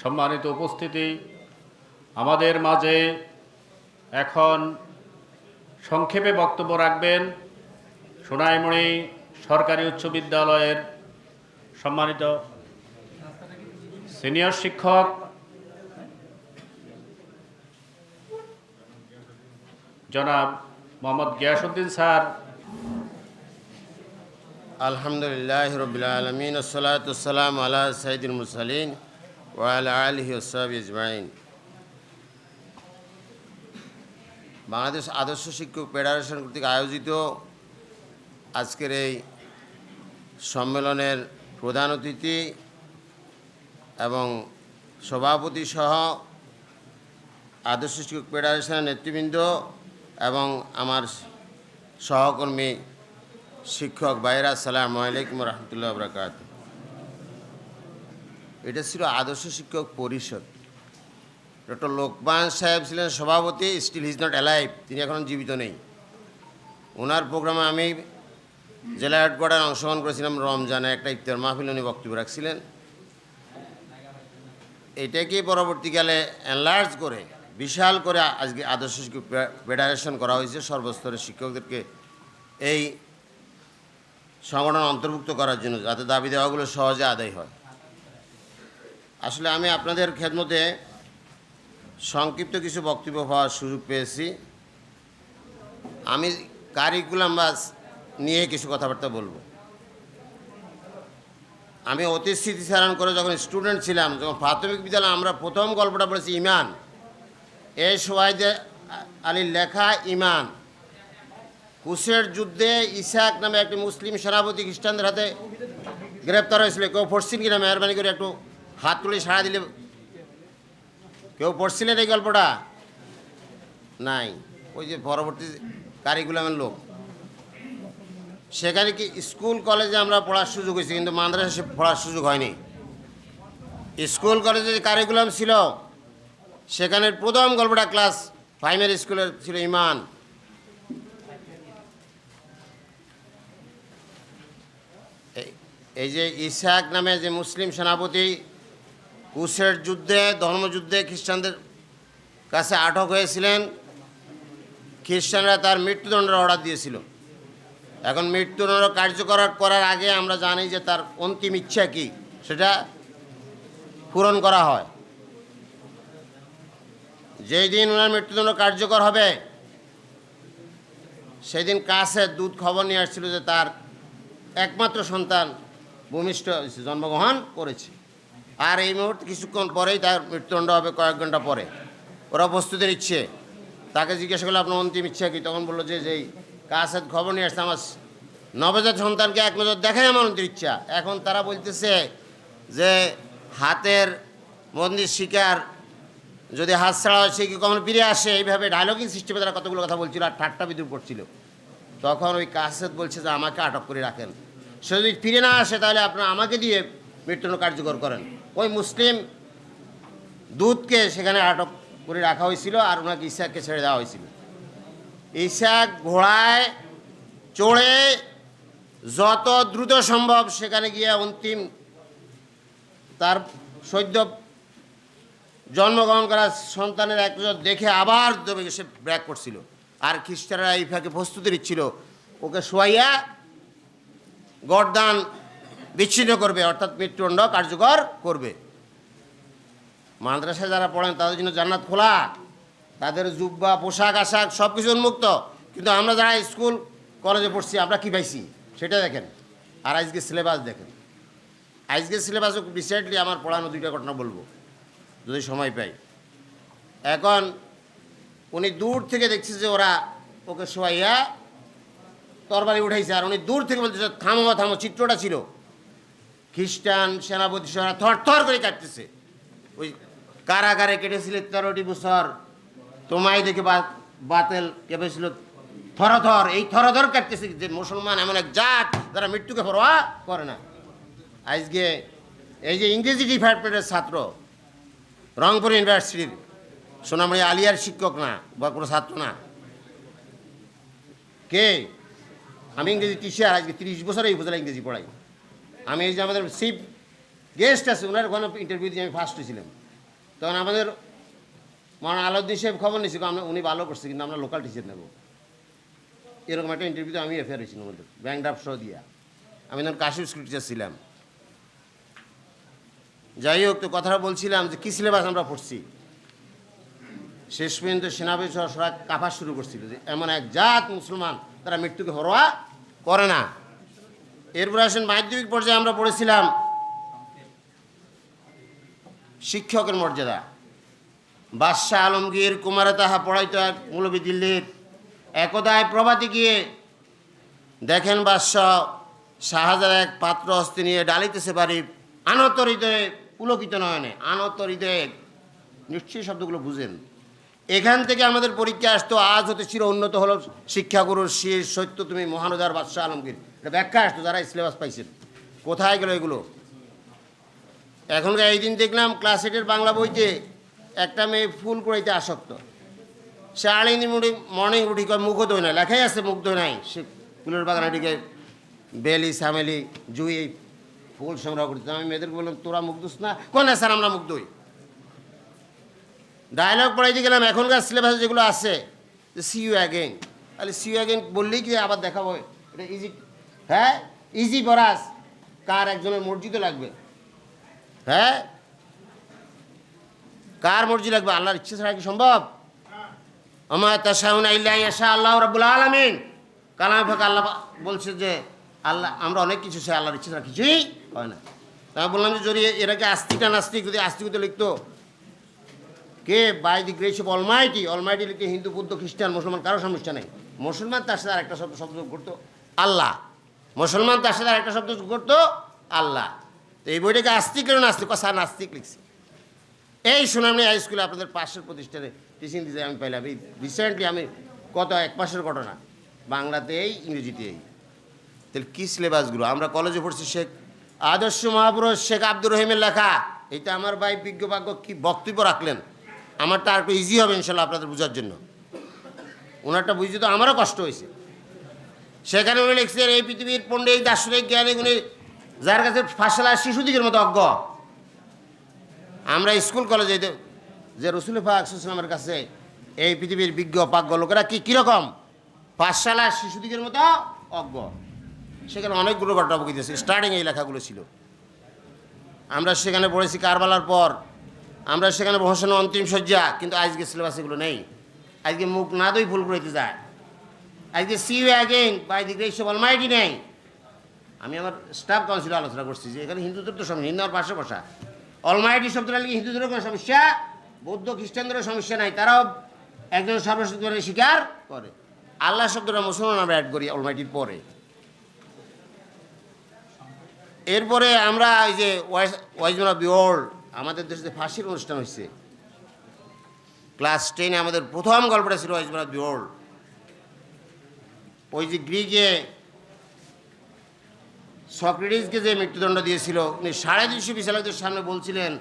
সম্মানিত উপস্থিতি, আমাদের মাঝে এখন সংক্ষেপে বক্তব্য রাখবেন সোনাইমণি সরকারি উচ্চ বিদ্যালয়ের সম্মানিত সিনিয়র শিক্ষক, জনাব মোহাম্মদ গিয়াসুদ্দিন স্যার। আলহামদুলিল্লাহ রবিল আলমিন ওসলাতাম আল্লাহ সাইদুল মুসালিন ওয়াল আলহি ওসাব ইজমাইন বাংলাদেশ আদর্শ শিক্ষক ফেডারেশন কর্তৃক আয়োজিত আজকের এই সম্মেলনের প্রধান অতিথি এবং সভাপতি সহ আদর্শ শিক্ষক ফেডারেশনের নেতৃবৃন্দ এবং আমার সহকর্মী শিক্ষক বাইরা সালাম আলাইকুম রহমতুল্লাহ বরকাত এটা ছিল আদর্শ শিক্ষক পরিষদ। ডক্টর লোকমান সাহেব ছিলেন সভাপতি স্টিল ইজ নট অ্যালাইভ তিনি এখন জীবিত নেই। ওনার প্রোগ্রামে আমি জেলা হেডকোয়ার্টার অংশগ্রহণ করেছিলাম রমজানে, একটা ইফতার মাহফিল উনি বক্তব্য রাখছিলেন। এটাকে পরবর্তীকালে এনলার্জ করে, বিশাল করে আজকে আদর্শ শিক্ষক ফেডারেশন করা হয়েছে। সর্বস্তরের শিক্ষকদেরকে এই সংগঠন অন্তর্ভুক্ত করার জন্য, যাতে দাবি দেওয়াগুলো সহজে আদায় হয়। আসলে আমি আপনাদের খেদমতে সংক্ষিপ্ত কিছু বক্তব্য হওয়ার সুযোগ পেয়েছি। আমি কারিকুলাম বাস নিয়ে কিছু কথাবার্তা বলব। আমি অতি স্মৃতিচারণ করে যখন স্টুডেন্ট ছিলাম, যখন প্রাথমিক বিদ্যালয়ে আমরা প্রথম গল্পটা পড়েছি, ইমান। এ সোয়াইদে আলীর লেখা ইমান। কুশের যুদ্ধে ইসাক নামে একটি মুসলিম সেনাপতি খ্রিস্টানদের হাতে গ্রেপ্তার হয়েছিল। কেউ পড়ছেন কিনা মেহরবানি করে একটু হাত তুলে সাড়া দিলে কেউ পড়ছিলেন এই গল্পটা? নাই। ওই যে পরবর্তী কারিকুলামের লোক। সেখানে কি স্কুল, কলেজে আমরা পড়ার সুযোগ হয়েছে, কিন্তু মাদ্রাসা পড়ার সুযোগ হয়নি। স্কুল, কলেজে যে কারিকুলাম ছিল সেখানের প্রথম গল্পটা ক্লাস প্রাইমারি স্কুলের ছিল ইমান। এই যে ইসাক নামে যে মুসলিম সেনাপতি কুশের যুদ্ধে, ধর্মযুদ্ধে খ্রিস্টানদের কাছে আটক হয়েছিলেন। খ্রিস্টানরা তার মৃত্যুদণ্ডের অর্ডার দিয়েছিল। এখন মৃত্যুদণ্ড কার্যকর করার আগে আমরা জানি যে তার অন্তিম ইচ্ছা কি, সেটা পূরণ করা হয়। যেই দিন ওনার মৃত্যুদণ্ড কার্যকর হবে, সেদিন কাছে দুধ খবর নিয়ে আসছিল যে তার একমাত্র সন্তান ভূমিষ্ঠ জন্মগ্রহণ করেছে। আর এই মুহূর্তে কিছুক্ষণ পরেই তার মৃত্যুদণ্ড হবে কয়েক ঘণ্টা পরে। ওরা প্রস্তুতি নিচ্ছে তাকে জিজ্ঞাসা করল আপনার অন্তিম ইচ্ছা কি? তখন বলল যে যেই কাছে খবর নিয়ে আসছে, আমার নবজাত সন্তানকে এক নজর দেখাই আমার অন্তিম ইচ্ছা। এখন তারা বলতেছে যে, হাতের মন্দির শিকার যদি হাত ছাড়া হয়, সে কি কখনো ফিরে আসে? এইভাবে ডায়লগিং সিস্টেমে তারা কতগুলো কথা বলছিল, আর ঠাট্টা বিদ্রুপ করছিল তখন ওই কাসেদ বলছে যে, আমাকে আটক করে রাখেন। সে যদি ফিরে না আসে, তাহলে আপনার আমাকে দিয়ে মৃত্যুদণ্ড কার্যকর করেন। ওই মুসলিম দুধকে সেখানে আটক করে রাখা হয়েছিল আর ওনাকে ইসাককে ছেড়ে দেওয়া হয়েছিল। ইসাক ঘোড়ায় চড়ে যত দ্রুত সম্ভব সেখানে গিয়ে অন্তিম তার সদ্য জন্মগ্রহণ করা সন্তানের এক নজর দেখে আবার দবে সে ব্র্যাক করছিল। আর খ্রিস্টানরা এই ফাঁকে প্রস্তুতি নিচ্ছিল। ওকে শোয়াইয়া গরদান বিচ্ছিন্ন করবে, অর্থাৎ মৃত্যুদণ্ড কার্যকর করবে। মাদ্রাসায় যারা পড়েন, তাদের জন্য জান্নাত খোলা। তাদের জুব্বা, পোশাক, আশাক সব কিছু উন্মুক্ত। কিন্তু আমরা যারা স্কুল, কলেজে পড়ছি, আমরা কী পাইছি? সেটা দেখেন। আর আজকে সিলেবাস দেখেন। আজকে সিলেবাসও রিসেন্টলি আমার পড়ানো দুইটা ঘটনা বলব, যদি সময় পাই। এখন উনি দূর থেকে দেখছে যে ওরা ওকে শোয়াইয়া তরবারি উঠাইছে, আর উনি দূর থেকে বলতেছে, থামো থামো, চিত্রটা ছিল। খ্রিস্টান সেনাপতি সেনা থর থর করে কাটতেছে ওই কারাগারে কেটেছিল তেরোটি বছর। তোমায় দেখে বাতেল কেঁপেছিল থরথর। এই থরথর কাটতেছে যে মুসলমান এমন এক জাত যারা মৃত্যুকে পরোয়া করে না। আজকে এই যে ইংরেজি ডিপার্টমেন্টের ছাত্র, রংপুর ইউনিভার্সিটির সোনামণি আলিয়ার শিক্ষক না, বা কোনো ছাত্র না। কে? আমি ইংরেজি টিচার আজকে তিরিশ বছর এই বছর ইংরেজি পড়াই। আমি এই যে আমাদের শিব গেস্ট আছে ওনার ওখানে ইন্টারভিউ দিয়ে আমি ফার্স্ট হয়েছিলাম। তখন আমাদের মানে আলাউদ্দিন সাহেব খবর নিয়েছি আমরা উনি ভালো করছে, কিন্তু আমরা লোকাল টিচার নেব। এরকম একটা ইন্টারভিউতে আমি এফেয়ার হয়েছিলাম আমাদের ব্যাংক ড্রাফট সহ দিয়া। আমি তখন কাশির স্কুল টিচার ছিলাম। যাই হোক, তো কথাটা বলছিলাম যে, কী সিলেবাস আমরা পড়ছি? শেষ পর্যন্ত সেনাবাহিনী সরা কাফা শুরু করছিল যে, এমন এক জাত মুসলমান, তারা মৃত্যুকে হরোয়া করে না। এরপর আসেন মাধ্যমিক পর্যায়ে আমরা পড়েছিলাম শিক্ষকের মর্যাদা। বাদশাহ আলমগীর, কুমারে তাহা পড়াইতো এক মৌলবী দিল্লির। একদায় প্রভাতে গিয়ে দেখেন বাদশাহ শাহজাদ এক পাত্র হস্তে নিয়ে ডালিতেছে বাড়ি আনত হৃদয়ে পুলকিত নয়নে। আনত হৃদয়ে নিশ্চয়ই শব্দগুলো বুঝেন। এখান থেকে আমাদের পরীক্ষা আসতো, আজ হতে চির উন্নত হলো শিক্ষাগুরুর শীর সত্য তুমি মহানদার বাদশাহ আলমগীর। এটা ব্যাখ্যা আসতো যারা সিলেবাস পাইছেন। কোথায় গেল এগুলো? এখনকার এই দিন দেখলাম ক্লাস এইটের বাংলা বইতে একটা মেয়ে ফুল করাইতে আসক্ত। সে আলিনি মুড়ি মর্নিং রুটি কয় মুখ দই নাই, লেখাই আছে মুখ দই নাই। সে ফুলের বাগান এটিকে বেলি, সামেলি, জুই, ফুল সংগ্রহ করতে। আমি মেয়েদেরকে বললাম, তোরা মুখ দোস না? কোন স্যার, আমরা মুখ দই ডায়লগ পড়াইতে গেলাম, এখনকার সিলেবাসে যেগুলো আছে সি ইউ অ্যাগেন তাহলে সি ইউ অ্যাগেন বললেই কি আবার দেখাবো? এটা ইজি হ্যাঁ? ইজি বরাস কার একজনের মসজিদে লাগবে? হ্যাঁ? কার মর্জি লাগবে? আল্লাহর ইচ্ছে ছাড়া কি সম্ভব? আমার তাসাউন আল্লাহ আল্লাহ রাব্বুল আলামিন। কালামে ফাঁকা আল্লাহ বলছে যে, আল্লাহ, আমরা অনেক কিছু চাই, আল্লাহর ইচ্ছে ছাড়া কিছুই হয় না। তা বললাম যে, যদি এরাকে আস্তিক না নাস্তিক, যদি আস্তিক হতে লিখতো, কে? By the grace of almighty almighty লিখতে হিন্দু, বুদ্ধ, খ্রিস্টান, মুসলমান, কারও সমস্যা নেই। মুসলমান তার সাথে আরেকটা শব্দ শব্দ করতো, আল্লাহ। মুসলমান তার সাথে আরেকটা শব্দ করতো, আল্লাহ। তো এই বইটাকে আস্তিক কেন নাস্তিক কথা নাস্তিক লিখছি। এই সুনামনি হাই স্কুলে আপনাদের পাশের প্রতিষ্ঠানে টিচিং দিতে আমি পাইলাম। এই রিসেন্টলি আমি কত এক মাসের ঘটনা, বাংলাতেই, ইংরেজিতেই। তাহলে কী সিলেবাসগুলো আমরা কলেজে পড়ছি শেখ আদর্শ মহাপুরুষ শেখ আব্দুর রহিমের লেখা। এটা আমার ভাই বিজ্ঞ বাক্য কী বক্তব্য রাখলেন? আমারটা আর একটু ইজি হবে ইনশাল্লাহ আপনাদের বোঝার জন্য। ওনারটা বুঝতে তো আমারও কষ্ট হয়েছে। সেখানে উনি লিখছেন, এই পৃথিবীর পণ্ডিত দার্শনিক জ্ঞানী উনি যার কাছে ফাঁসলা শিশুদিকের মতো অজ্ঞ। আমরা স্কুল, কলেজে যে- রসুল ফাক কাছে এই পৃথিবীর বিজ্ঞ পাজ্ঞ লোকেরা কি কীরকম পাঠশালা শিশুদিকের মতো অজ্ঞ। সেখানে অনেকগুলো ঘটনা বকিতেছে স্টার্টিং এই লেখাগুলো ছিল। আমরা সেখানে পড়েছি কারবালার পর। আমরা সেখানে বসানো অন্তিম শয্যা, কিন্তু আজকে সিলেবাস এগুলো নেই। আজকে মুখ না দই ফুল করতে যায়। আজকে see you again by the grace of almighty নেই আমি আমার স্টাফ কাউন্সিলে আলোচনা করছি যে এখানে হিন্দুদের তো সমস্যা হিন্দু আমার পাশে বসা অলমাইটি শব্দটা লিখে হিন্দুদেরও কোনো সমস্যা, বৌদ্ধ খ্রিস্টানদেরও সমস্যা নাই, তারাও একজন সর্বশক্তিমানের স্বীকার করে। আল্লাহ শব্দটা মুসলমান আমরা অ্যাড করি অলমাইটির পরে। এরপরে আমরা এই যে ওয়াইজ ওয়াইজমান অফ দি আমাদের দেশে যে ফাঁসির অনুষ্ঠান হয়েছে ক্লাস টেনে আমাদের প্রথম গল্পটা ছিল ওয়াইজমান অফ দি ওয়ার্ল্ড ওই যে গ্রিকে সক্রেটিসকে যে মৃত্যুদণ্ড দিয়েছিল, উনি সাড়ে তিনশো বিচারকদের সামনে বলছিলেন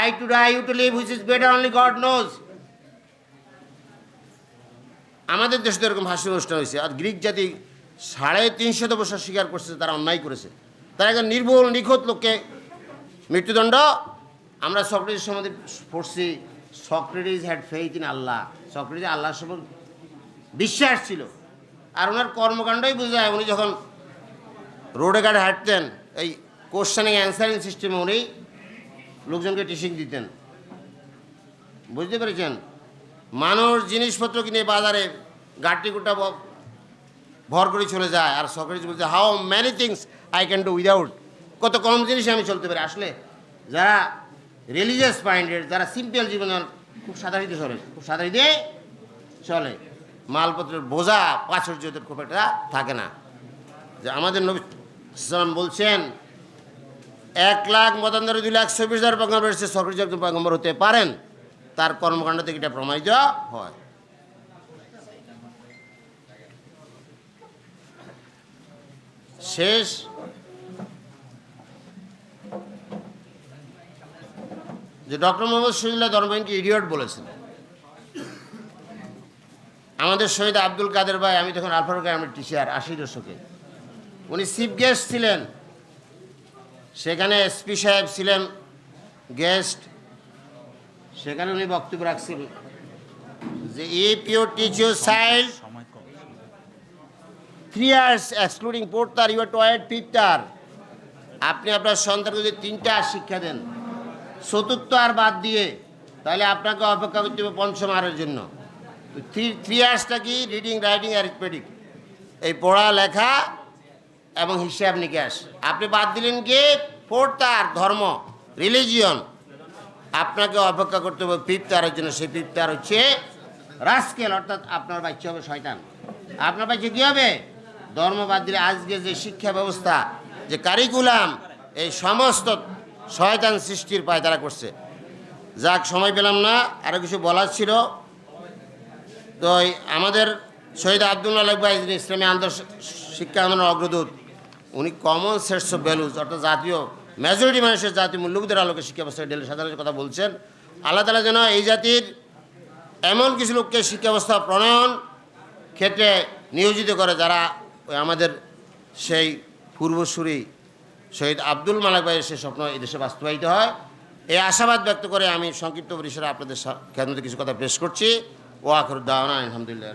I to die you to live which is better only God knows আমাদের দেশে তো এরকম হাসি অনুষ্ঠান হয়েছে, আর গ্রিক জাতি সাড়ে তিনশত বছর স্বীকার করছে তারা অন্যায় করেছে। তারা একজন নির্ভুল নিখুঁত লোককে মৃত্যুদণ্ড, আমরা সক্রেটিস সম্বন্ধে পড়ছি, Socrates had faith in Allah, Socrates Allah সম্বন্ধে বিশ্বাস ছিল। আর ওনার কর্মকাণ্ডই বোঝা যায়, উনি যখন রোডে ঘাটে হাঁটতেন, এই কোশ্চেনিং অ্যান্সারিং সিস্টেমে উনি লোকজনকে টিচিং দিতেন। বুঝতে পেরেছেন? মানুষ জিনিসপত্র কিনে বাজারে গাড়ি গুটা ভর করে চলে যায়, আর সক্রেটিস বলছে how many things I can do without কত কম জিনিসে আমি চলতে পারি। আসলে যারা রিলিজিয়াস মাইন্ডেড যারা সিম্পল জীবন খুব সাধারিত চলে, খুব সাধারিত চলে মালপত্রের বোঝা প্রাচুর্যদের খুব একটা থাকে না। যে আমাদের নবী সালাম বলছেন, এক লাখ মতান্তরে দুই লাখ চব্বিশ হাজার পয়গম্বর এসেছে সরকারি একজন হতে পারেন, তার কর্মকাণ্ড থেকে এটা প্রমাণিত হয়। শেষ। যে ডক্টর মোহাম্মদ শহীদুল্লাহ ধর্মকে ইডিয়ট বলেছেন। আমাদের শহীদ আব্দুল কাদের ভাই, আমি তখন আলফার গ্রামের টিচার আশি দশকে। উনি চিফ গেস্ট ছিলেন। সেখানে এসপি সাহেব ছিলেন, গেস্ট। সেখানে উনি বক্তব্য রাখছেন যে if you teach your child three years excluding fourth you to আপনি আপনার সন্তানকে যদি তিনটা আর শিক্ষা দেন, চতুর্থ আর বাদ দিয়ে, তাহলে আপনাকে অপেক্ষা করতে হবে পঞ্চম আরের জন্য। থ্রি থ্রি কি? রিডিং রাইটিং অ্যারিথমেটিক এই পড়া, লেখা এবং হিসাব নিকাশ। আপনি বাদ দিলেন কি? ফোর্থ আর ধর্ম রিলিজিয়ন আপনাকে অপেক্ষা করতে হবে ফিফথ আরের জন্য। সেই ফিফথ আর হচ্ছে রাস্কেল অর্থাৎ আপনার বাচ্চা হবে শয়তান। আপনার বাচ্চা কী হবে? ধর্ম বাদ দিলে আজকে যে শিক্ষা ব্যবস্থা, যে কারিকুলাম এই সমস্ত শয়তান সৃষ্টির পায় তারা করছে। যাক, সময় পেলাম না। আরও কিছু বলার ছিল। তো আমাদের শহীদ আব্দুল মালিক ভাই যিনি ইসলামী আন্দোলন শিক্ষা আন্দোলনের অগ্রদূত, উনি কমন সেটস অফ ভ্যালুজ অর্থাৎ জাতীয় মেজরিটি মানুষের জাতীয় মূল্যবোধের আলোকে শিক্ষা ব্যবস্থা ডেলি সাধারণের কথা বলছেন, আল্লাহ তালা যেন এই জাতির এমন কিছু লোককে শিক্ষা ব্যবস্থা প্রণয়ন ক্ষেত্রে নিয়োজিত করে যারা আমাদের সেই পূর্বসূরি শহীদ আব্দুল মালিক ভাইয়ের সে স্বপ্ন এই দেশে বাস্তবায়িত হয়। এই আশাবাদ ব্যক্ত করে আমি সংক্ষিপ্ত পরিসরে আপনাদের খেদমতে কিছু কথা পেশ করছি। ও আখরুদ্দাওয়ানা আলহামদুলিল্লাহ